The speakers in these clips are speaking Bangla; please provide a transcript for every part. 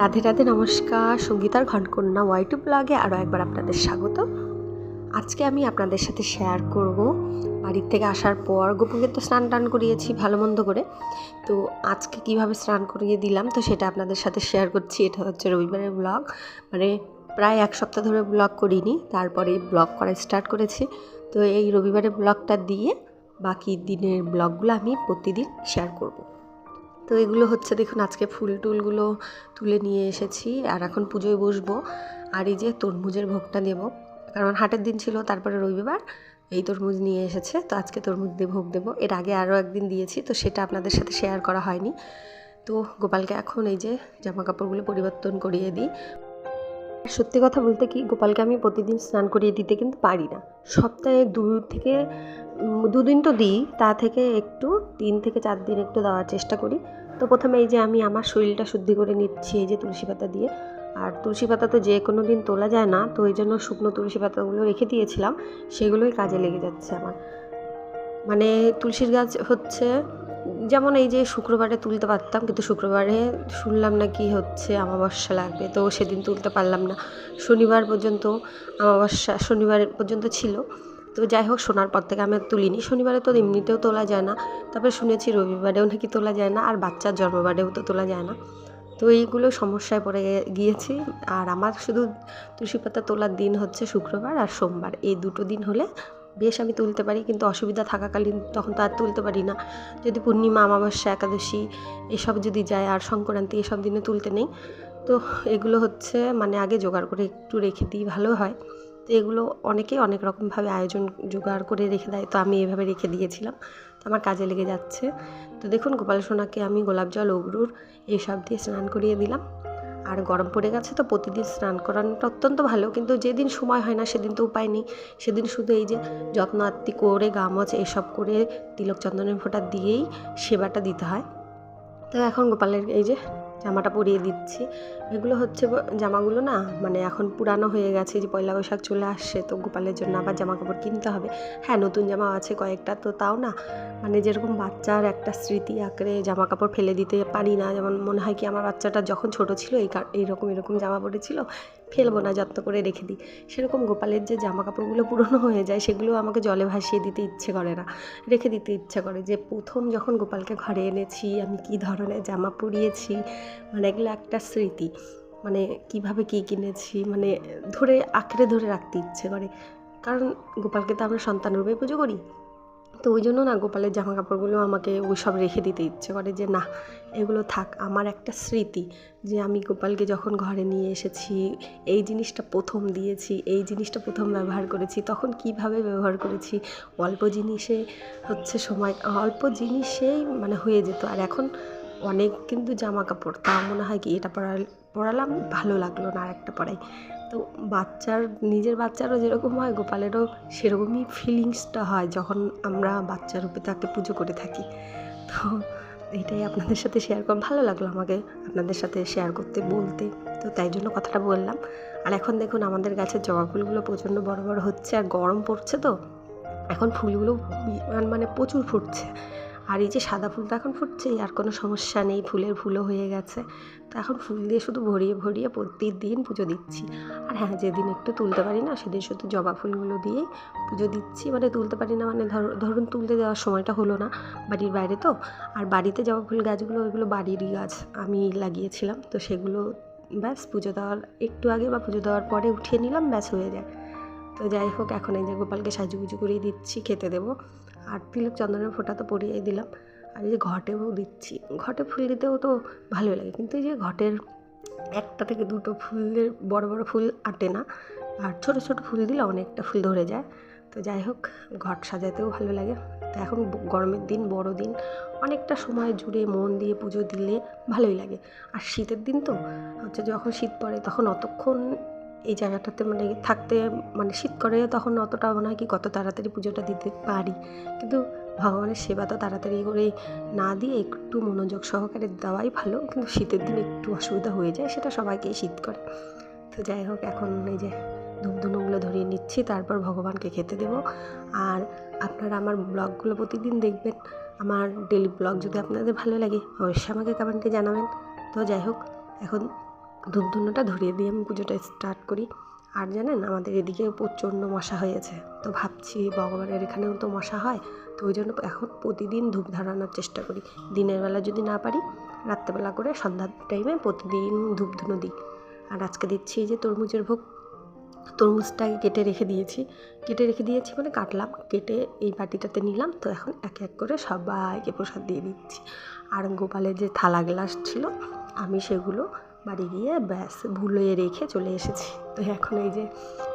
রাধে রাধে, নমস্কার। সঙ্গীতার ঘনকন্যা ওয়াইটু ব্লগে আরও একবার আপনাদের স্বাগত। আজকে আমি আপনাদের সাথে শেয়ার করব। বাড়ির থেকে আসার পর গোপুকে তো স্নান টান করিয়েছি ভালো মন্দ করে। তো আজকে কীভাবে স্নান করিয়ে দিলাম, তো সেটা আপনাদের সাথে শেয়ার করছি। এটা হচ্ছে রবিবারের ব্লগ মানে প্রায় এক সপ্তাহ ধরে ব্লগ করিনি, তারপরে ব্লগ করা স্টার্ট করেছি। তো এই রবিবারের ব্লগটা দিয়ে বাকি দিনের ব্লগগুলো আমি প্রতিদিন শেয়ার করব। তো এগুলো হচ্ছে দেখুন, আজকে ফুল টুলগুলো তুলে নিয়ে এসেছি আর এখন পুজোয় বসবো। আর এই যে তরমুজের ভোগটা দেব। কারণ হাটের দিন ছিল, তারপরে রবিবার এই তরমুজ নিয়ে এসেছে। তো আজকে তরমুজ দিয়ে ভোগ দেবো। এর আগে আরও একদিন দিয়েছি, তো সেটা আপনাদের সাথে শেয়ার করা হয়নি। তো গোপালকে এখন এই যে জামা কাপড়গুলো পরিবর্তন করিয়ে দিই। সত্যি কথা বলতে কি, গোপালকে আমি প্রতিদিন স্নান করিয়ে দিতে কিন্তু পারি না। সপ্তাহে দু থেকে দুদিন তো দিই, তা থেকে একটু, তিন থেকে চার দিন একটু দেওয়ার চেষ্টা করি। তো প্রথমে এই যে আমি আমার শরীরটা শুদ্ধি করে নিচ্ছি, এই যে তুলসী পাতা দিয়ে। আর তুলসী পাতা তো যে কোনো দিন তোলা যায় না, তো ওই জন্য শুকনো তুলসী পাতাগুলো রেখে দিয়েছিলাম, সেগুলোই কাজে লেগে যাচ্ছে আমার। মানে তুলসীর গাছ হচ্ছে, যেমন এই যে শুক্রবারে তুলতে পারতাম, কিন্তু শুক্রবারে শুনলাম নাকি হচ্ছে, অমাবস্যা লাগবে, তো সেদিন তুলতে পারলাম না। শনিবার পর্যন্ত, অমাবস্যা শনিবার পর্যন্ত ছিল। তো যাই হোক, শোনার পর থেকে আমি তুলিনি। শনিবারে তো এমনিতেও তোলা যায় না। তারপরে শুনেছি রবিবারেও নাকি তোলা যায় না, আর বাচ্চার জন্মবারেও তো তোলা যায় না। তো এইগুলো সমস্যায় পড়ে গিয়েছি। আর আমার শুধু তুলসী পাতা তোলার দিন হচ্ছে শুক্রবার আর সোমবার। এই দুটো দিন হলে বেশ আমি তুলতে পারি, কিন্তু অসুবিধা থাকাকালীন তখন তো আর তুলতে পারি না। যদি পূর্ণিমা, অমাবস্যা, একাদশী এসব যদি যায়, আর সংক্রান্তি এসব দিনে তুলতে নেই, তো এগুলো হচ্ছে মানে আগে জোগাড় করে একটু রেখে দিই, ভালো হয়। তো এগুলো অনেকেই অনেক রকমভাবে আয়োজন জোগাড় করে রেখে দেয়। তো আমি এভাবে রেখে দিয়েছিলাম। তো আমার কাজে লেগে যাচ্ছে। তো দেখুন, গোপাল সোনাকে আমি গোলাপ জল অগরুর এইসব দিয়ে স্নান করিয়ে দিলাম। আর গরম পড়ে গেছে তো প্রতিদিন স্নান করানোটা অত্যন্ত ভালো। কিন্তু যেদিন সময় হয় না, সেদিন তো উপায় নেই। সেদিন শুধু এই যে যত্ন আত্মি করে গামছ এসব করে তিলক চন্দনের ফোঁটা দিয়েই সেবাটা দিতে হয়। তো এখন গোপালের এই যে জামাটা পরিয়ে দিচ্ছি। এগুলো হচ্ছে জামাগুলো না মানে এখন পুরানো হয়ে গেছে যে পয়লা বৈশাখ চলে আসছে, তো গোপালের জন্য আবার জামা কাপড় কিনতে হবে। হ্যাঁ নতুন জামা আছে কয়েকটা, তো তাও না মানে যেরকম বাচ্চার একটা স্মৃতি আঁকড়ে জামা কাপড় ফেলে দিতে পারি না। যেমন মনে হয় কি আমার বাচ্চাটা যখন ছোট ছিল এই এইরকম, এরকম জামা পরেছিল ফেলব না যত্ন করে রেখে দিই। সেরকম গোপালের যে জামা কাপড়গুলো পুরনো হয়ে যায়, সেগুলো আমাকে জলে ভাসিয়ে দিতে ইচ্ছে করে না। রেখে দিতে ইচ্ছে করে যে প্রথম যখন গোপালকে ঘরে এনেছি, আমি কি ধরনের জামা পরিয়েছি মানে এগুলো একটা স্মৃতি। মানে কীভাবে কী কিনেছি মানে ধরে, আঁকড়ে ধরে রাখতে ইচ্ছে করে। কারণ গোপালকে তো আমরা সন্তান রূপে পুজো করি। তো ওই জন্য না গোপালের জামা কাপড়গুলো আমাকে ওই সব রেখে দিতে ইচ্ছে করে যে, না, এগুলো থাক। আমার একটা স্মৃতি যে, আমি গোপালকে যখন ঘরে নিয়ে এসেছি, এই জিনিসটা প্রথম দিয়েছি, এই জিনিসটা প্রথম ব্যবহার করেছি, তখন কীভাবে ব্যবহার করেছি, অল্প জিনিসে হচ্ছে সময়, অল্প জিনিসেই মানে হয়ে যেত। আর এখন অনেক কিন্তু জামা কাপড় তা মনে হয় কি এটা পরা পরালাম, ভালো লাগল না আর একটা পরাই। তো বাচ্চার, নিজের বাচ্চারও যেরকম হয়, গোপালেরও সেরকমই ফিলিংসটা হয় যখন আমরা বাচ্চা রূপে তাকে পুজো করে থাকি। তো এটাই আপনাদের সাথে শেয়ার কর, ভালো লাগল আমাকে আপনাদের সাথে শেয়ার করতে, বলতে। তো তাই জন্য কথাটা বললাম। আর এখন দেখুন আমাদের গাছের জবা ফুলগুলো প্রচণ্ড বড় বড় হচ্ছে, আর গরম পড়ছে তো। এখন ফুলগুলো মানে প্রচুর ফুটছে। আর এই যে সাদা ফুল তো এখন ফুটছেই, আর কোনো সমস্যা নেই, ফুলের ফুলও হয়ে গেছে। তো এখন ফুল দিয়ে শুধু ভরিয়ে ভরিয়ে প্রতিদিন পুজো দিচ্ছি। আর হ্যাঁ যেদিন একটু তুলতে পারি না, সেদিন শুধু জবা ফুলগুলো দিয়েই পুজো দিচ্ছি। মানে তুলতে পারি না মানে ধর, ধরুন তুলতে দেওয়ার সময়টা হলো না বাড়ির বাইরে তো। আর বাড়িতে জবা ফুল গাছগুলো, ওইগুলো বাড়িরই গাছ আমি লাগিয়েছিলাম। তো সেগুলো ব্যাস পুজো দেওয়ার, একটু আগে বা পুজো দেওয়ার পরে উঠিয়ে নিলাম, ব্যাস হয়ে যায়। তো যাই হোক, এখন এই যে গোপালকে সাজুগুজু করিয়ে দিচ্ছি, খেতে দেবো। আর তিলক চন্দনের ফোঁটা তো পরিয়ে দিলাম। আর এই যে ঘটেও দিচ্ছি, ঘটে ফুল দিতেও তো ভালোই লাগে। কিন্তু এই যে ঘটের একটা থেকে দুটো ফুলের বড় বড় ফুল আটে না, আর ছোট ছোট ফুল দিলে অনেকটা ফুল ধরে যায়। তো যাই হোক, ঘট সাজাতেও ভালো লাগে। তো এখন গরমের দিন, বড় দিন, অনেকটা সময় জুড়ে মন দিয়ে পুজো দিলে ভালোই লাগে। আর শীতের দিন তো, হচ্ছে যখন শীত পড়ে তখন অতক্ষণ এই জায়গাটাতে মানে থাকতে মানে শীত করে তখন অতটা মনে হয় কি কত তাড়াতাড়ি পুজোটা দিতে পারি। কিন্তু ভগবানের সেবা তো তাড়াতাড়ি করে না দিয়ে একটু মনোযোগ সহকারে দেওয়াই ভালো। কিন্তু শীতের দিন একটু অসুবিধা হয়ে যায়, সেটা সবাইকেই শীত করে। তো যাই হোক, এখন এই যে ধূপধুনোগুলো ধরিয়ে নিচ্ছি, তারপর ভগবানকে খেতে দেব। আর আপনারা আমার ব্লগগুলো প্রতিদিন দেখবেন। আমার ডেলি ব্লগ যদি আপনাদের ভালো লাগে, অবশ্যই আমাকে কমেন্টে জানাবেন। তো যাই হোক, এখন ধূপধুনোটা ধরিয়ে দিয়ে আমি পুজোটা স্টার্ট করি। আর জানেন, আমাদের এদিকে প্রচণ্ড মশা হয়েছে। তো ভাবছি ভগবানের এখানেও তো মশা হয়, তো ওই জন্য এখন প্রতিদিন ধূপ ধরানোর চেষ্টা করি। দিনের বেলা যদি না পারি, রাত্রেবেলা করে সন্ধ্যার টাইমে প্রতিদিন ধূপ ধুনো দিই। আর আজকে দিচ্ছি যে তরমুজের ভোগ। তরমুজটাকে কেটে রেখে দিয়েছি। কেটে রেখে দিয়েছি মানে কাটলাম, কেটে এই বাটিটাতে নিলাম, তো এখন এক এক করে সবাইকে প্রসাদ দিয়ে দিচ্ছি। আর গোপালের যে থালা গ্লাস ছিল, আমি সেগুলো বাড়ি গিয়ে ব্যাস ভুলে রেখে চলে এসেছি। তো এখন এই যে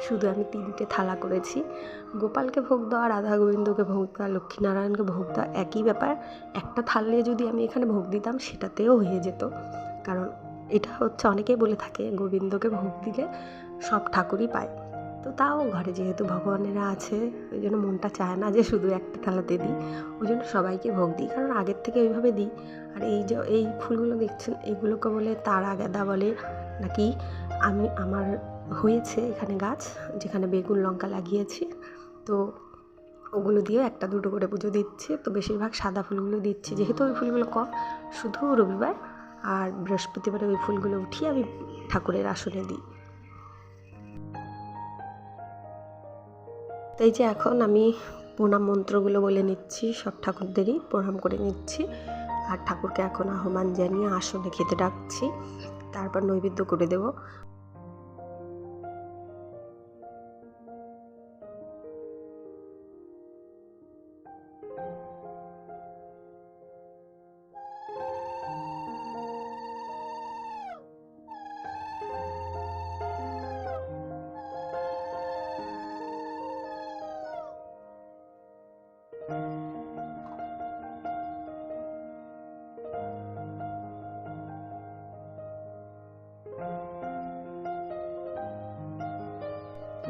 শুধু আমি তিনটে থালা করেছি। গোপালকে ভোগ দেওয়া রাধা গোবিন্দকে ভোগ দেওয়া, লক্ষ্মীনারায়ণকে ভোগ দেওয়া একই ব্যাপার। একটা থালে যদি আমি এখানে ভোগ দিতাম সেটাতেও হয়ে যেত। কারণ এটা হচ্ছে অনেকেই বলে থাকে, গোবিন্দকে ভোগ দিলে সব ঠাকুরই পায়। তো তাও ঘরে যেহেতু ভগবানেরা আছে, ওই জন্য মনটা চায় না যে শুধু একটা থালাতে দিই। ওই জন্য সবাইকে ভোগ দিই, কারণ আগের থেকে ওইভাবে দিই। আর এই যে, এই ফুলগুলো দেখছেন, এগুলোকে বলে তারা গাঁদা বলে নাকি? আমি, আমার হয়েছে এখানে গাছ, যেখানে বেগুন, লঙ্কা লাগিয়েছি। তো ওগুলো দিয়েও একটা দুটো করে পুজো দিচ্ছে। তো বেশিরভাগ সাদা ফুলগুলো দিচ্ছি। যেহেতু ওই ফুলগুলো কম, শুধু রবিবার আর বৃহস্পতিবারে ওই ফুলগুলো উঠিয়ে আমি ঠাকুরের আসনে দিই। তাই যে এখন আমি প্রণাম মন্ত্রগুলো বলে নিচ্ছি, সব ঠাকুরদেরই প্রণাম করে নিচ্ছি। আর ঠাকুরকে এখন আহ্বান জানিয়ে আসনে খেতে ডাকছি। তারপর নৈবেদ্য করে দেব।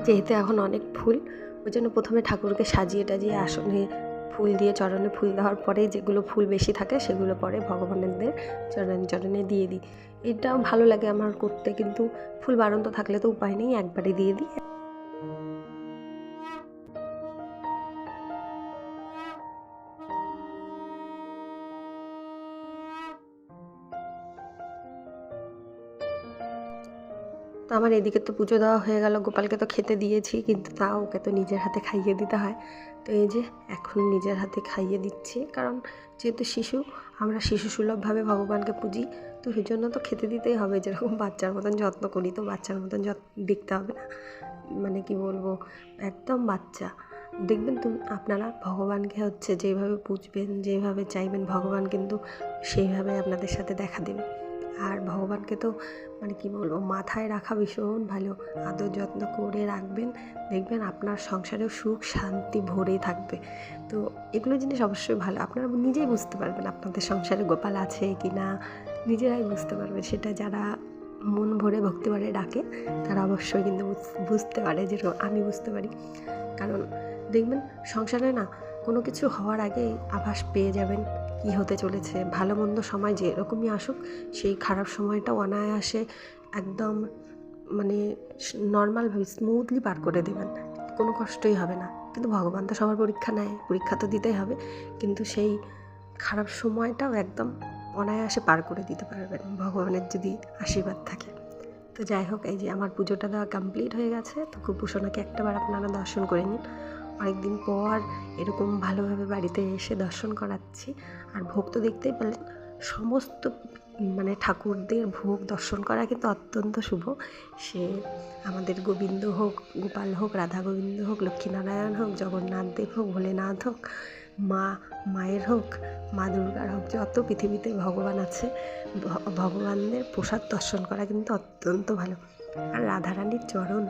যেহেতু এখন অনেক ফুল ওই জন্য প্রথমে ঠাকুরকে সাজিয়ে টাজিয়ে আসনে ফুল দিয়ে চরণে ফুল দেওয়ার পরে যেগুলো ফুল বেশি থাকে সেগুলো পরে ভগবানের চরণে চরণে দিয়ে দিই। এটাও ভালো লাগে আমার করতে কিন্তু ফুল বাড়ন্ত থাকলে তো উপায় নেই, একবারে দিয়ে দিই তো আমার এদিকে তো পুজো দেওয়া হয়ে গেল, গোপালকে তো খেতে দিয়েছি, কিন্তু তাও ওকে তো নিজের হাতে খাইয়ে দিতে হয়। তো এই যে এখন নিজের হাতে খাইয়ে দিচ্ছি, কারণ যেহেতু শিশু, আমরা শিশু সুলভভাবে ভগবানকে পুজি, তো সেই জন্য তো খেতে দিতেই হবে, যেরকম বাচ্চার মতন যত্ন করি, তো বাচ্চার মতন যত্ন দেখতে হবে না। মানে কি বলব, একদম বাচ্চা। দেখবেন তুমি আপনারা ভগবানকে হচ্ছে যেভাবে পুজবেন, যেভাবে চাইবেন, ভগবান কিন্তু সেইভাবে আপনাদের সাথে দেখা দেবে। আর ভগবানকে তো মানে কি বলব, মাথায় রাখা ভীষণ ভালো। আদর যত্ন করে রাখবেন। দেখবেন আপনার সংসারেও সুখ, শান্তি ভরেই থাকবে। তো এগুলো জিনিস অবশ্যই ভালো। আপনারা নিজেই বুঝতে পারবেন আপনাদের সংসারে গোপাল আছে কি না। নিজেরাই বুঝতে পারবেন। সেটা যারা মন ভরে ভক্তিবারে ডাকে, তারা অবশ্যই কিন্তু বুঝতে পারে যে, আমি বুঝতে পারি। কারণ দেখবেন সংসারে না কোনো কিছু হওয়ার আগেই আভাস পেয়ে যাবেন কি হতে চলেছে। ভালো মন্দ সময় যে এরকমই আসুক, সেই খারাপ সময়টা অনায়াসে একদম মানে নর্মালভাবে স্মুথলি পার করে দেবেন। কোনো কষ্টই হবে না। কিন্তু ভগবান তো সবার পরীক্ষা নেয়, পরীক্ষা তো দিতেই হবে। কিন্তু সেই খারাপ সময়টাও একদম অনায়াসে পার করে দিতে পারবেন, ভগবানের যদি আশীর্বাদ থাকে। তো যাই হোক, এই যে আমার পুজোটা দেওয়া কমপ্লিট হয়ে গেছে। তো কুপুসোনাকে একটাবার আপনারা দর্শন করে নিন। অনেকদিন পর এরকম ভালোভাবে বাড়িতে এসে দর্শন করাচ্ছি। আর ভোগ তো দেখতেই পেলেন, সমস্ত মানে ঠাকুরদের ভোগ দর্শন করা কিন্তু অত্যন্ত শুভ। সে আমাদের গোবিন্দ হোক, গোপাল হোক, রাধা গোবিন্দ হোক, লক্ষ্মীনারায়ণ হোক, জগন্নাথ দেব হোক, ভোলেনাথ হোক, মা, মায়ের হোক, মা দুর্গার হোক, যত পৃথিবীতে ভগবান আছে ভগবানদের প্রসাদ দর্শন করা কিন্তু অত্যন্ত ভালো। আর রাধারানীর চরণ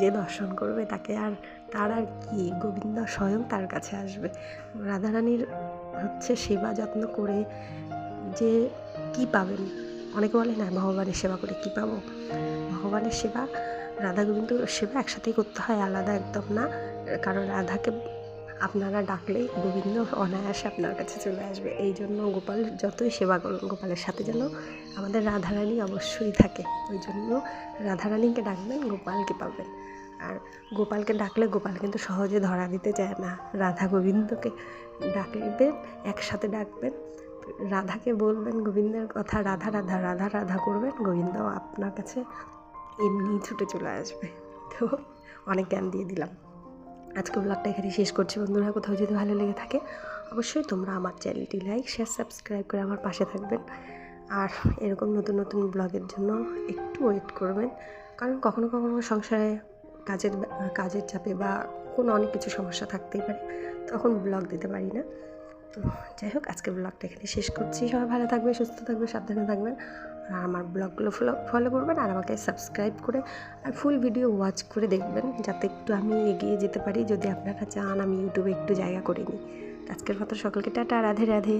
যে দর্শন করবে তাকে আর তার আর কি? গোবিন্দ স্বয়ং তার কাছে আসবে। রাধারানীর হচ্ছে সেবা যত্ন করে যে কি পাবেন? অনেকে বলে, না, ভগবানের সেবা করে কি পাবো? ভগবানের সেবা, রাধা গোবিন্দ সেবা একসাথেই করতে হয়, আলাদা একদম না। কারণ রাধাকে আপনারা ডাকলেই গোবিন্দ অনায়াসে আপনার কাছে চলে আসবে। এই জন্য গোপাল যতই সেবা করুন গোপালের সাথে যেন আমাদের রাধারানী অবশ্যই থাকে। ওই জন্য রাধারানীকে ডাকবেন, গোপালকে পাবেন। আর গোপালকে ডাকলে গোপাল কিন্তু সহজে ধরা দিতে চায় না। রাধা গোবিন্দকে ডাকবেন, একসাথে ডাকবেন। রাধাকে বলবেন গোবিন্দের কথা, রাধা রাধা রাধা রাধা করবেন গোবিন্দ আপনার কাছে এমনি ছুটে চলে আসবে। তো অনেক জ্ঞান দিয়ে দিলাম। আজকে ব্লগটা এখানে শেষ করছি। বন্ধুরা, কোথাও যদি ভালো লেগে থাকে, অবশ্যই তোমরা আমার চ্যানেলটি লাইক শেয়ার সাবস্ক্রাইব করে আমার পাশে থাকবেন। আর এরকম নতুন নতুন ব্লগের জন্য একটু ওয়েট করবেন। কারণ কখনো কখনো সংসারে কাজের কাজের চাপে বা কোনো অনেক কিছু সমস্যা থাকতেই পারে, তখন ব্লগ দিতে পারি না। তো যাই হোক আজকে ব্লগটা এখানে শেষ করছি। সবাই ভালো থাকবে, সুস্থ থাকবে, সাবধানে থাকবেন। আর আমার ব্লগগুলো ফলো ফলো করবেন আর আমাকে সাবস্ক্রাইব করে আর ফুল ভিডিও ওয়াচ করে দেখবেন, যাতে একটু আমি এগিয়ে যেতে পারি। যদি আপনারা চান, আমি ইউটিউবে একটু জায়গা করে নিই। আজকের মতো সকলকে টাটা, রাধে রাধে।